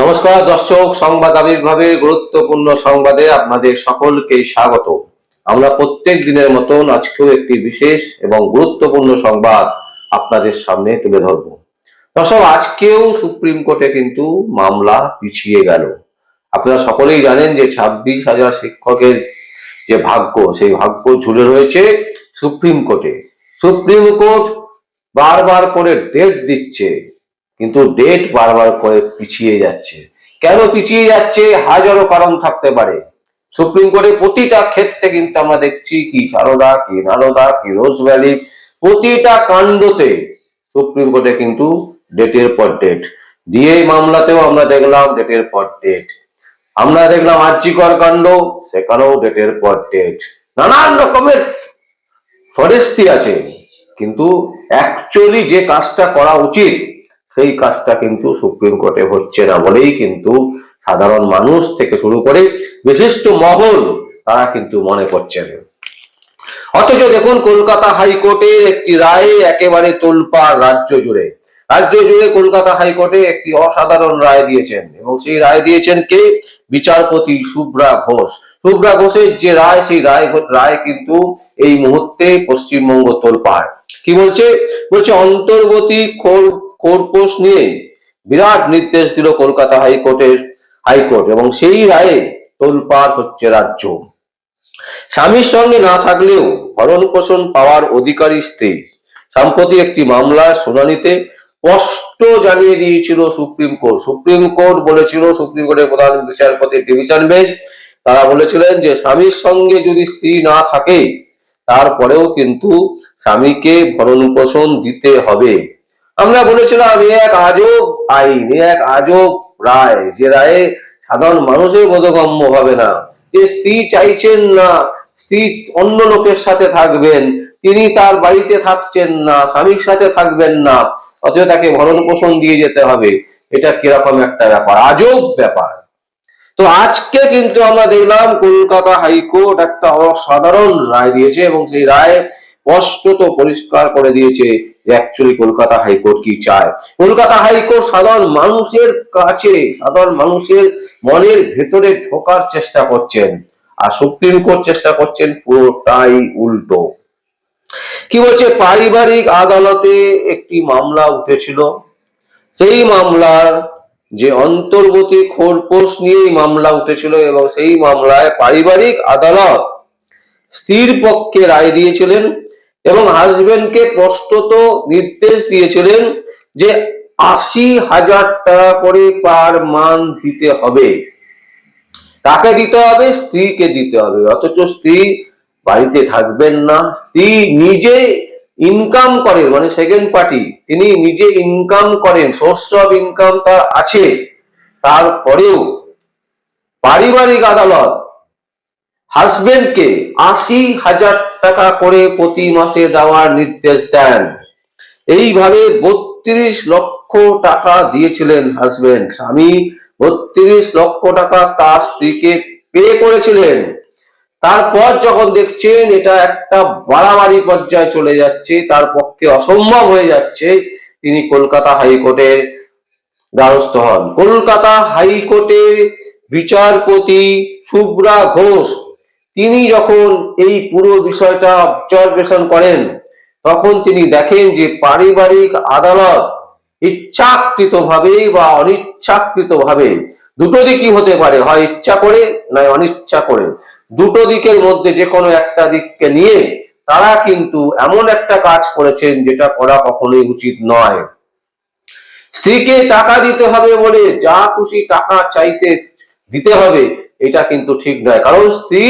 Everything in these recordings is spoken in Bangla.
নমস্কার, দর্শক, সংবাদ আবির্ভাবের গুরুত্বপূর্ণ সংবাদে আপনাদের সকলকে স্বাগত। আমরা প্রত্যেক দিনের মতন আজকেও একটি বিশেষ এবং গুরুত্বপূর্ণ সংবাদ আপনাদের সামনে তুলে ধরব। দর্শক, আজকেও সুপ্রিম কোর্টে কিন্তু মামলা পিছিয়ে গেল। আপনারা সকলেই জানেন যে ছাব্বিশ হাজার শিক্ষকের যে ভাগ্য, সেই ভাগ্য ঝুলে রয়েছে সুপ্রিম কোর্টে। সুপ্রিম কোর্ট বারবার করে ডেট দিচ্ছে। কিন্তু ডেট বারবার করে পিছিয়ে যাচ্ছে। কেন পিছিয়ে যাচ্ছে? হাজারো কারণ থাকতে পারে। সুপ্রিম কোর্টে প্রতিটা ক্ষেত্রে কিন্তু আমরা দেখছি কি সারদা, কি নারদা, কি রোজ ভ্যালি, প্রতিটা কাণ্ডতে সুপ্রিম কোর্টে কিন্তু ডেটের পর ডেট দিয়ে মামলাতেও আমরা দেখলাম ডেটের পর ডেট আমরা দেখলাম আর্যিকর কাণ্ড, সেখানেও ডেটের পর ডেট নানান রকমের ফরেস্টি আছে। কিন্তু অ্যাকচুয়ালি যে কাজটা করা উচিত সেই কাজটা কিন্তু সুপ্রিম কোর্টে হচ্ছে না বলেই কিন্তু সাধারণ মানুষ থেকে শুরু করে বিশিষ্ট মহল তারা কিন্তু মনে করছেন। অথচ দেখুন কলকাতা হাইকোর্টের একটি রায় একেবারে তোলপাড় রাজ্য জুড়ে। রাজ্য জুড়ে কলকাতা হাইকোর্টে একটি অসাধারণ রায় দিয়েছেন এবং সেই রায় দিয়েছেন কে? বিচারপতি শুভ্রা ঘোষ। শুভ্রা ঘোষের যে রায়, সেই রায় রায় কিন্তু এই মুহূর্তে পশ্চিমবঙ্গ তোলপাড়। কি বলছে? বলছে অন্তর্বর্তী কোর্পোস নিয়ে বিরাট নির্দেশ দিল কলকাতা হাইকোর্টের হাইকোর্ট এবং সেই রায়ে তোলপাড় হচ্ছে রাজ্য। স্বামীর সঙ্গে না থাকলেও ভরণ পোষণ পাওয়ার অধিকারী স্ত্রী। সম্প্রতি একটি মামলার শুনানিতে স্পষ্ট জানিয়ে দিয়েছিল সুপ্রিম কোর্ট। সুপ্রিম কোর্ট বলেছিল, সুপ্রিম কোর্টের প্রধান বিচারপতি ডিভিশন বেঞ্চ, তারা বলেছিলেন যে স্বামীর সঙ্গে যদি স্ত্রী না থাকে, তারপরেও কিন্তু স্বামীকে ভরণ পোষণ দিতে হবে। আমরা বলেছিলাম এক আজব আইন এক আজব রায় যে রায়ে সাধারণ মানুষের বোধগম্য হবে না। যে স্ত্রী চাইছেন না, স্ত্রী অন্য লোকের সাথে থাকবেন, তিনি তার বাড়িতে থাকছেন না, স্বামীর সাথে থাকবেন না, অথচ তাকে ভরণ পোষণ দিয়ে যেতে হবে। এটা কীরকম একটা ব্যাপার, আজব ব্যাপার। তো আজকে কিন্তু আমরা দেখলাম কলকাতা হাইকোর্ট একটা অসাধারণ রায় দিয়েছে এবং সেই রায় স্পষ্টত পরিষ্কার করে দিয়েছে। অ্যাকচুয়ালি কলকাতা হাইকোর্ট কি চায়? কলকাতা হাইকোর্ট সাধারণ মানুষের কাছে, সাধারণ মানুষের মনের ভেতরে ঢোকার চেষ্টা করছেন আর সুপ্রিম কোর্ট চেষ্টা করছেন পুরোটাই উল্টো। কি বলছে? পারিবারিক আদালতে একটি মামলা উঠেছিল। সেই মামলার যে অন্তর্বর্তী খোরপোশ নিয়েই মামলা উঠেছিল এবং সেই মামলায় পারিবারিক আদালত স্ত্রীর পক্ষে রায় দিয়েছিলেন। এবং হাজবেন্ডকে স্পষ্টত নির্দেশ দিয়েছিলেন যে আশি হাজার টাকা করে পার মান দিতে হবে। কাকে দিতে হবে? স্ত্রীকে দিতে হবে। অথচ স্ত্রী বাড়িতে থাকবেন না। স্ত্রী নিজে ইনকাম করেন মানে সেকেন্ড পার্টি তিনি নিজে ইনকাম করেন সোর্স অফ ইনকাম তার আছে। তারপরেও পারিবারিক আদালত হাজবেন্ডকে আশি হাজার টাকা করে প্রতি মাসে দেওয়ার নির্দেশ দেন। এইভাবে বত্রিশ লক্ষ টাকা দিয়েছিলেন হাজবেন্ড স্বামী বত্রিশ লক্ষ টাকা তার স্ত্রীকে পে করেছিলেন। তারপর যখন দেখছেন এটা একটা বাড়াবাড়ি পর্যায়ে চলে যাচ্ছে, তার পক্ষে অসম্ভব হয়ে যাচ্ছে, তিনি কলকাতা হাইকোর্টের দ্বারস্থ হন। কলকাতা হাইকোর্টের বিচারপতি শুভ্রা ঘোষ তিনি যখন এই পুরো বিষয়টা অবজারভেশন করেন, তখন তিনি দেখেন যে পারিবারিক আদালত ইচ্ছাকৃত ভাবে বা অনিচ্ছাকৃত ভাবে দুটো দিকই হতে পারে, হয় ইচ্ছা করে নয় অনিচ্ছা করে। দুটো দিকের মধ্যে যে কোনো একটা দিককে নিয়ে তারা কিন্তু এমন একটা কাজ করেছেন যেটা করা কখনোই উচিত নয়। স্ত্রীকে টাকা দিতে হবে বলে যা খুশি টাকা চাইতে দিতে হবে, এটা কিন্তু ঠিক নয়। কারণ স্ত্রী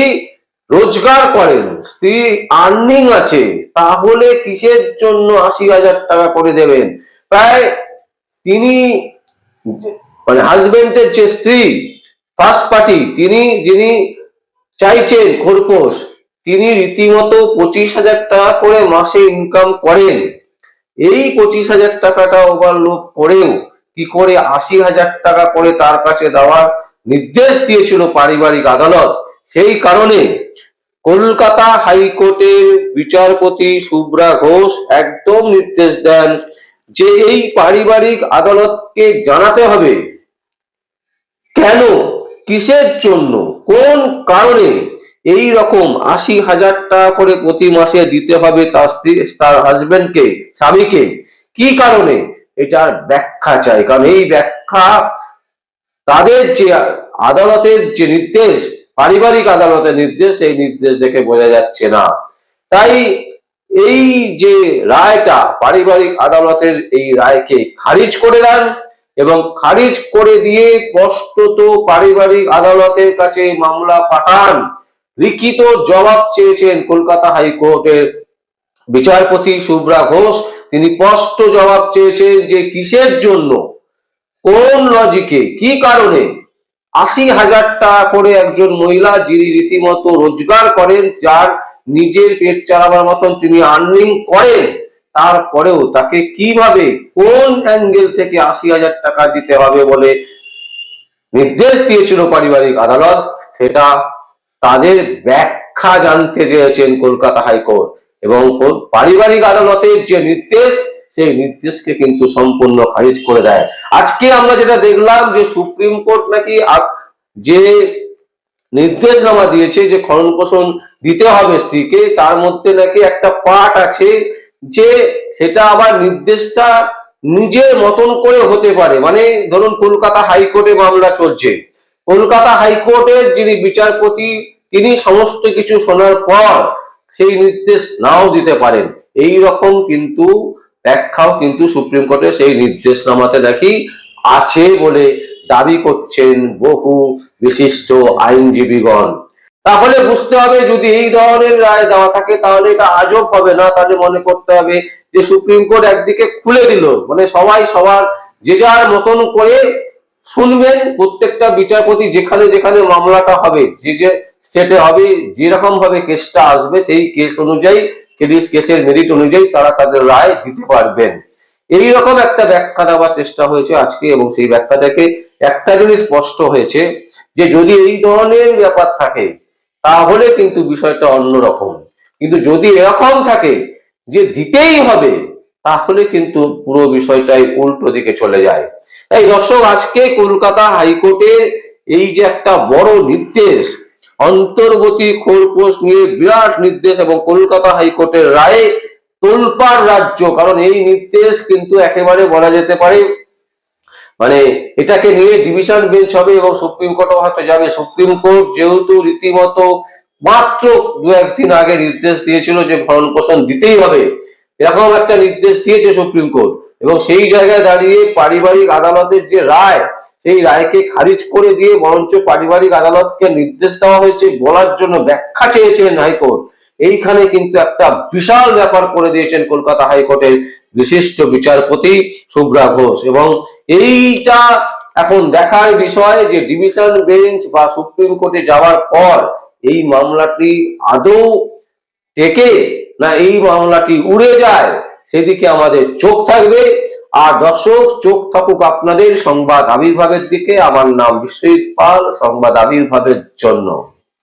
রোজগার করেন, স্ত্রী আর্নিং আছে, তাহলে কিসের জন্য আশি হাজার টাকা করে দেবেন? প্রায় তিনি মানে হাজবেন্ডের যে স্ত্রী ফার্স্ট পার্টি তিনি, যিনি চাইছেন খোরপোশ, তিনি রীতিমতো পঁচিশ হাজার টাকা করে মাসে ইনকাম করেন। এই পঁচিশ হাজার টাকাটা ওভারলোড করেও কি করে আশি হাজার টাকা করে তার কাছে দেওয়ার নির্দেশ দিয়েছিল পারিবারিক আদালত? সেই কারণে কলকাতা হাইকোর্টের বিচারপতি শুভ্রা ঘোষ একদম নির্দেশ দেন যে এই পারিবারিক আদালতকে জানাতে হবে। কেন? কিসের জন্য? কোন কারণে? এই রকম আশি হাজার টাকা করে প্রতি মাসে দিতে হবে তার স্ত্রী, তার হাজবেন্ডকে স্বামীকে। কি কারণে? এটার ব্যাখ্যা চাই। কারণ এই ব্যাখ্যা তাদের যে আদালতের যে নির্দেশ পারিবারিক আদালতের নির্দেশ, এই নির্দেশ দেখে বোঝা যাচ্ছে না। তাই এই যে রায়টা পারিবারিক আদালতের এই রায়কে খারিজ করে দেন এবং খারিজ করে দিয়ে স্পষ্টত পারিবারিক আদালতের কাছে মামলা পাঠান, লিখিত জবাব চেয়েছেন কলকাতা হাইকোর্টের বিচারপতি শুভ্রা ঘোষ। তিনি স্পষ্ট জবাব চেয়েছেন যে কিসের জন্য, কোন লজিকে কি কারণে আশি হাজার টাকা করে একজন মহিলা যিনি রীতিমতো রোজগার করেন, যার নিজের পেট চালাবার মতন তিনি আর্নিং করেন, তারপরেও তাকে কীভাবে, কোন অ্যাঙ্গেল থেকে আশি হাজার টাকা দিতে হবে বলে নির্দেশ দিয়েছিল পারিবারিক আদালত, সেটা তাদের ব্যাখ্যা জানতে চেয়েছেন কলকাতা হাইকোর্ট। এবং পারিবারিক আদালতের যে নির্দেশ সেই নির্দেশকে কিন্তু সম্পূর্ণ খারিজ করে দেয়। আজকে আমরা যেটা দেখলাম যে সুপ্রিম কোর্ট নাকি যে নির্দেশনামা দিয়েছে যে খরণ পোষণ দিতে হবে স্ত্রীকে, তার মধ্যে নাকি একটা পার্ট আছে যে সেটা আবার নির্দেশটা নিজের মতন করে হতে পারে। মানে ধরুন কলকাতা হাইকোর্টে মামলা চলছে। কলকাতা হাইকোর্টের যিনি বিচারপতি, তিনি সমস্ত কিছু শোনার পর সেই নির্দেশ নাও দিতে পারেন। এই রকম কিন্তু ব্যাখ্যাও কিন্তু সুপ্রিম কোর্টের সেই নির্দেশনামাতে দেখি আছে বলে দাবি করছেন বহু বিশিষ্ট আইনজীবীগণ। তাহলে বুঝতে হবে যদি এই ধরনের রায় দেওয়া থাকে, তাহলে এটা আজব হবে না? তাহলে মনে করতে হবে যে সুপ্রিম কোর্ট একদিকে খুলে দিল মানে সবাই সবার যে যার মতন করে শুনবেন, প্রত্যেকটা বিচারপতি যেখানে যেখানে মামলাটা হবে, যে যে স্টেটে হবে, যেরকম ভাবে কেসটা আসবে, সেই কেস অনুযায়ী কেসের মেরিট অনুযায়ী তারা তাদের রায় দিতে পারবেন। এই রকম একটা ব্যাখ্যা দেওয়ার চেষ্টা হয়েছে আজকে এবং সেই ব্যাখ্যা থেকে একটা জিনিস স্পষ্ট হয়েছে যে যদি এই ধরনের ব্যাপার থাকে, তাহলে কিন্তু বিষয়টা অন্যরকম কিন্তু যদি এরকম থাকে যে দিতেই হবে, তাহলে কিন্তু পুরো বিষয়টাই উল্টো দিকে চলে যায়। তাই দর্শক, আজকে কলকাতা হাইকোর্টের এই যে একটা বড় নির্দেশ অন্তর্বর্তী খোরপোশ নিয়ে বিরাট নির্দেশ এবং কলকাতা হাইকোর্টের রায়ে তোলপাড় রাজ্য, কারণ এই নির্দেশ কিন্তু একেবারে বলা যেতে পারে মানে এটাকে নিয়ে ডিভিশন বেঞ্চ হবে এবং সুপ্রিম কোর্টও হয়তো যাবে। সুপ্রিম কোর্ট যেহেতু রীতিমতো মাত্র দু, একদিন আগে নির্দেশ দিয়েছিল যে ভরণ পোষণ দিতেই হবে, এরকম একটা নির্দেশ দিয়েছে সুপ্রিম কোর্ট। এবং সেই জায়গায় দাঁড়িয়ে পারিবারিক আদালতের যে রায় সেই রায়কে খারিজ করে দিয়ে বরঞ্চ পারিবারিক আদালতকে নির্দেশ দেওয়া হয়েছে বলার জন্য ব্যাখ্যা চেয়েছেন হাইকোর্ট। এইখানে কিন্তু একটা বিশাল ব্যাপার করে দিয়েছেন কলকাতা হাইকোর্টের বিশিষ্ট বিচারপতি শুভ্রা ঘোষ এবং এইটা এখন দেখার বিষয় যে ডিভিশন বেঞ্চ বা সুপ্রিম কোর্টে যাওয়ার পর এই মামলাটি আদৌ টেকে না এই মামলাটি উড়ে যায়, সেদিকে আমাদের চোখ থাকবে। আর দর্শক, চোখ থাকুক আপনাদের সংবাদ আবির্ভাবের দিকে। আমার নাম বিশ্বজিৎ পাল, সংবাদ আবির্ভাবের জন্য।